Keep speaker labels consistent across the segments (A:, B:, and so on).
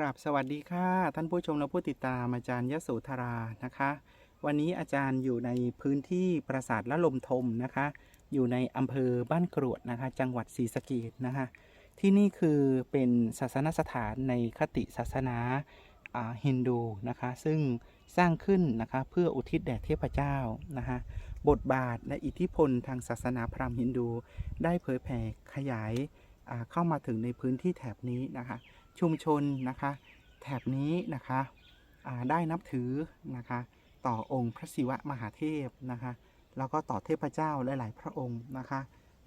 A: ครับสวัสดีค่ะท่านผู้ชมและผู้ติดตามอาจารย์ยโสธรานะคะ วันนี้อาจารย์อยู่ในพื้นที่ปราสาทละลมทมนะคะ อยู่ในอำเภอบ้านกรวดนะคะ จังหวัดศรีสะเกษนะคะ ที่นี่คือเป็นศาสนสถานในคติศาสนาฮินดูนะคะ ซึ่งสร้างขึ้นนะคะเพื่ออุทิศแด่เทพเจ้านะคะบทบาทและอิทธิพลทางศาสนาพราหมณ์ฮินดู ได้เผยแผ่ขยายเข้ามาถึงในพื้นที่แถบนี้นะคะ ชุมชนนะคะ แถบนี้นะคะได้นับถือนะคะ ต่อองค์พระศิวะมหาเทพนะคะ แล้วก็ต่อเทพเจ้าหลาย ๆ พระองค์นะคะ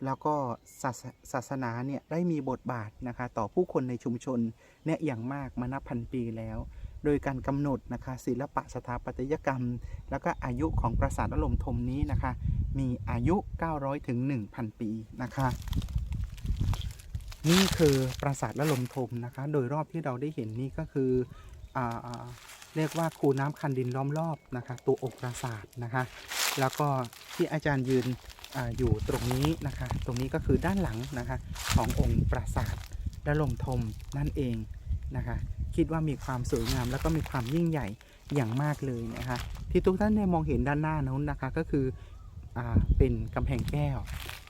A: แล้วก็ศาสศาสนาเนี่ยได้มีบทบาทนะคะ ต่อผู้คนในชุมชนเนี่ยอย่างมากมานับพันปีแล้ว โดยการกำหนดนะคะศิลปะสถาปัตยกรรม แล้วก็อายุของปราสาทอลมทมนี้นะคะ มีอายุ 900ถึง1,000 ปีนะคะ นี่คือปราสาทละลมทมนะคะ โดยรอบที่เราได้เห็นนี่ก็คืออเรียกว่าคูน้ำคันดินล้อมรอบนะคะ ตัวองค์ปราสาทนะคะ แล้วก็ที่อาจารย์ยืนออยู่ตรงนี้นะคะ ตรงนี้ก็คือด้านหลังนะคะ ขององค์ปราสาทละลมทมนั่นเองนะคะ คิดว่ามีความสวยงามแล้วก็มีความยิ่งใหญ่อย่างมากเลยนะคะ ที่ทุกท่านได้มองเห็นด้านหน้านั้นนะคะ ก็คือ เป็นกำแพงแก้ว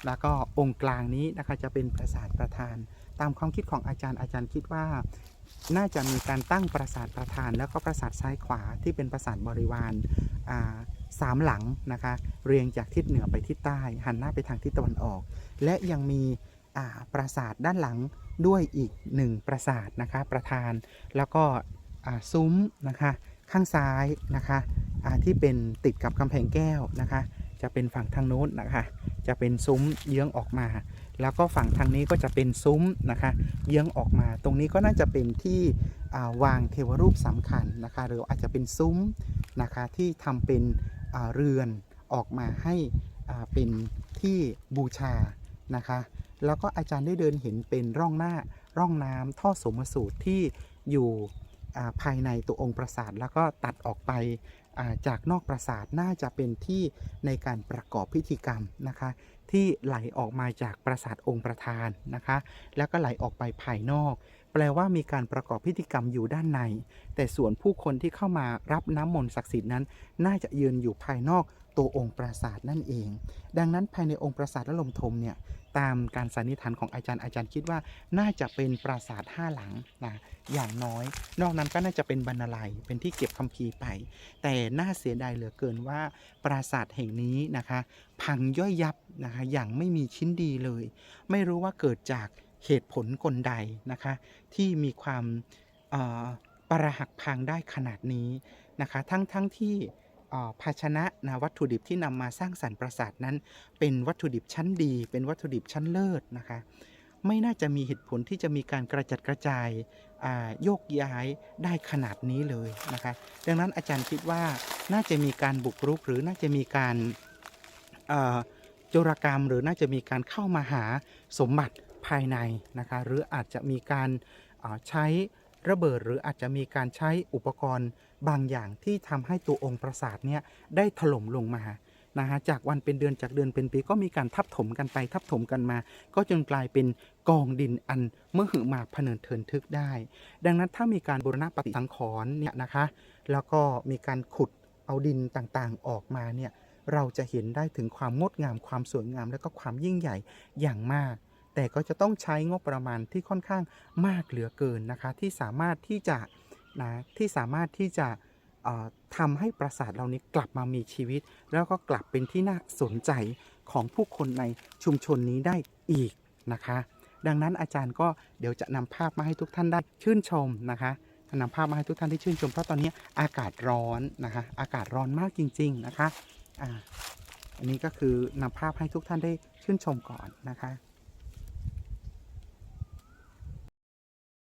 A: แล้วก็องค์กลางนี้นะคะจะเป็นปราสาทประธาน ตามความคิดของอาจารย์อาจารย์คิดว่า น่าจะมีการตั้งปราสาทประธาน แล้วก็ปราสาทซ้ายขวาที่เป็นปราสาทบริวารสามหลังนะคะเรียงจากทิศเหนือไปทิศใต้หันหน้าไปทางทิศตะวันออก และยังมีปราสาทด้านหลังด้วยอีกหนึ่งปราสาทนะคะประธาน แล้วก็ซุ้มนะคะข้างซ้ายนะคะที่เป็นติดกับกำแพงแก้วนะคะ จะเป็นฝั่งทางโน้นนะคะ จะเป็นซุ้มเยื้องออกมา แล้วก็ฝั่งทางนี้ก็จะเป็นซุ้มนะคะ เยื้องออกมา ตรงนี้ก็น่าจะเป็นที่าวางเทวรูปสำคัญนะคะ หรืออาจจะเป็นซุ้มนะคะที่ทำเป็นเรือนออกมาให้เป็นที่บูชานะคะ แล้วก็อาจารย์ได้เดินเห็นเป็นร่องหน้าร่องน้ำท่อสมสูตรที่อยู่ ภายในตัวองค์ปราสาทแล้วก็ตัดออกไปจากนอกปราสาทน่าจะเป็นที่ในการประกอบพิธีกรรมนะคะ ที่ไหลออกมาจากปราสาทองค์ประธานนะคะ แล้วก็ไหลออกไปภายนอก แปลว่ามีการประกอบพิธีกรรมอยู่ด้านใน แต่ส่วนผู้คนที่เข้ามารับน้ำมนต์ศักดิ์สิทธิ์นั้น น่าจะยืนอยู่ภายนอก ตัวองค์ปราสาทนั่นเอง ดังนั้นภายในองค์ปราสาทและลมทมเนี่ยตามการสันนิษฐานของอาจารย์อาจารย์คิดว่าน่าจะเป็นปราสาทห้าหลังนะอย่างน้อย นอกนั้นก็น่าจะเป็นบรรณาลัยเป็นที่เก็บคัมภีร์ไป แต่น่าเสียดายเหลือเกินว่า ปราสาทแห่งนี้นะคะ พังย่อยยับนะคะอย่างไม่มีชิ้นดีเลย ไม่รู้ว่าเกิดจากเหตุผลกลใดนะคะ ที่มีความประหักพังได้ขนาดนี้นะคะ ทั้งทั้งที่ ภาชนะนะวัตถุดิบที่นำมาสร้างสรรค์ปราสาทนั้น เป็นวัตถุดิบชั้นดี เป็นวัตถุดิบชั้นเลิศนะคะ ไม่น่าจะมีเหตุผลที่จะมีการกระจัดกระจายโยกย้ายได้ขนาดนี้เลยนะคะ ดังนั้นอาจารย์คิดว่าน่าจะมีการบุกรุกหรือน่าจะมีการโจรกรรม หรือน่าจะมีการเข้ามาหาสมบัติภายในนะคะ หรืออาจจะมีการใช้ ระเบิดหรืออาจจะมีการใช้อุปกรณ์บางอย่างที่ทำให้ตัวองค์ปราสาทเนี่ยได้ถล่มลงมานะฮะจากวันเป็นเดือนจากเดือนเป็นปีก็มีการทับถมกันไปทับถมกันมา ก็จนกลายเป็นกองดินอันเมื่อหือมาพเนินเทินทึกได้ ดังนั้นถ้ามีการบูรณะปฏิสังขรณ์เนี่ยนะคะแล้วก็มีการขุดเอาดินต่างๆออกมาเนี่ยเราจะเห็นได้ถึงความงดงามความสวยงามและก็ความยิ่งใหญ่อย่างมาก แต่ก็จะต้องใช้งบประมาณที่ค่อนข้างมากเหลือเกินนะคะ ที่สามารถที่จะนะที่สามารถที่จะเอ่อทำให้ปราสาทเหล่านี้กลับมามีชีวิต แล้วก็กลับเป็นที่น่าสนใจของผู้คนในชุมชนนี้ได้อีกนะคะ ดังนั้นอาจารย์ก็เดี๋ยวจะนำภาพมาให้ทุกท่านได้ชื่นชมนะคะนำภาพมาให้ทุกท่านได้ชื่นชมเพราะตอนนี้อากาศร้อนนะคะ อากาศร้อนมากจริง ๆนะคะอ่าอันนี้ก็คือนำภาพให้ทุกท่านได้ชื่นชมก่อนนะคะ